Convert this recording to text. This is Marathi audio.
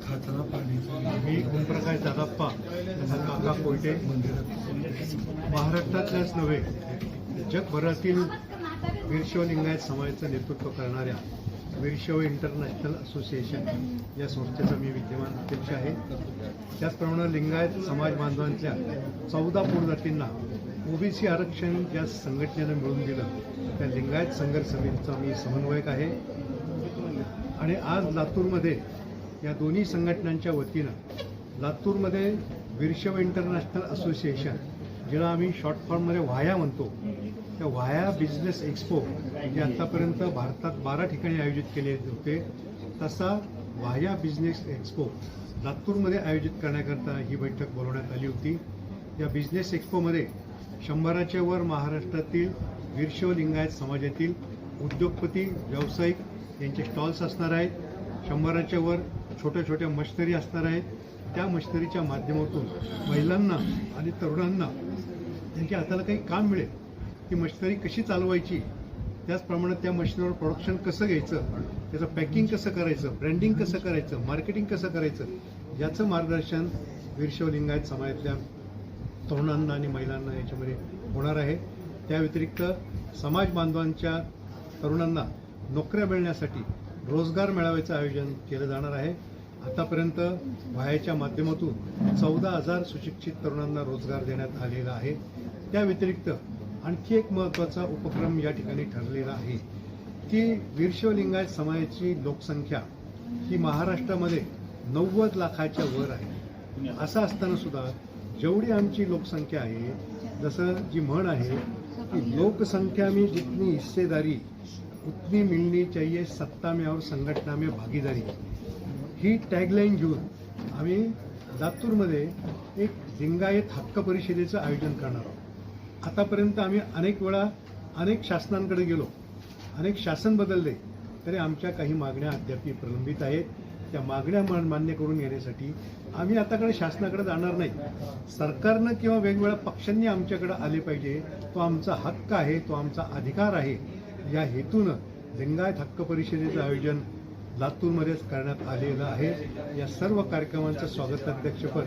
खातना पाणी मी ओमप्रकाश दादाप्पा यांना काका कोयटे महाराष्ट्रातल्याच नव्हे जगभरातील वीरशैव लिंगायत समाजाचं नेतृत्व करणाऱ्या वीरशैव इंटरनॅशनल असोसिएशन या संस्थेचा मी विद्यमान अध्यक्ष आहे. त्याचप्रमाणे लिंगायत समाज बांधवांच्या चौदा जातींना ओबीसी आरक्षण ज्या संघटनेनं मिळून दिलं त्या लिंगायत संघर्ष समितीचा मी समन्वयक आहे. आणि आज लातूरमध्ये या दोन्ही संघटनांच्या वतीनं लातूरमध्ये वीरशव इंटरनॅशनल असोसिएशन ज्याला आम्ही शॉर्ट फॉर्ममध्ये व्हाया म्हणतो त्या व्हाया बिझनेस एक्सपो जे आतापर्यंत भारतात बारा ठिकाणी आयोजित केले होते तसा व्हाया बिझनेस एक्सपो लातूरमध्ये आयोजित करण्याकरता ही बैठक बोलवण्यात आली होती. या बिझनेस एक्सपोमध्ये शंभराच्या वर महाराष्ट्रातील वीरशव लिंगायत समाजातील उद्योगपती व्यावसायिक यांचे स्टॉल्स असणार आहेत. शंभराच्या वर छोट्या छोट्या मशिनरी असणार आहेत त्या मशिनरीच्या माध्यमातून महिलांना आणि तरुणांना त्यांच्या हाताला काही काम मिळेल. ती मशिनरी कशी चालवायची? त्याचप्रमाणे त्या मशीनवर प्रोडक्शन कसं घ्यायचं? त्याचं पॅकिंग कसं करायचं? ब्रँडिंग कसं करायचं? मार्केटिंग कसं करायचं? याचं मार्गदर्शन वीरशैव लिंगायत समाजातल्या तरुणांना आणि महिलांना याच्यामध्ये होणार आहे. त्या व्यतिरिक्त समाज बांधवांच्या तरुणांना नोकऱ्या मिळण्यासाठी रोजगार मेळाव्याचं आयोजन केलं जाणार आहे. आतापर्यंत व्हायाच्या माध्यमातून चौदा हजार सुशिक्षित तरुणांना रोजगार देण्यात आलेला आहे. त्या व्यतिरिक्त आणखी एक महत्त्वाचा उपक्रम या ठिकाणी ठरलेला आहे की वीरशवलिंगायत समाजाची लोकसंख्या ही महाराष्ट्रामध्ये नव्वद लाखाच्या वर आहे. असं असताना सुद्धा जेवढी आमची लोकसंख्या आहे जसं जी म्हण आहे की लोकसंख्या मी जितनी हिस्सेदारी उतनी मिळणी चाहिए सत्ता में और संघटना में भागीदारी ही टॅगलाईन घेऊन आम्ही लातूरमध्ये एक लिंगायत हक्क परिषदेचं आयोजन करणार आहोत. आतापर्यंत आम्ही अनेक वेळा अनेक शासनांकडे गेलो अनेक शासन बदलले तरी आमच्या काही मागण्या अद्याप प्रलंबित आहेत. त्या मागण्या मान- मान्य करून घेण्यासाठी आम्ही आताकडे शासनाकडे जाणार नाही. सरकारनं किंवा वेगवेगळ्या पक्षांनी आमच्याकडे आले पाहिजे. तो आमचा हक्क आहे तो आमचा अधिकार आहे. या हेतूनं लिंगायत हक्क परिषदेचं आयोजन लातूरमध्येच करण्यात आलेलं आहे. या सर्व कार्यक्रमांचं स्वागताध्यक्षपद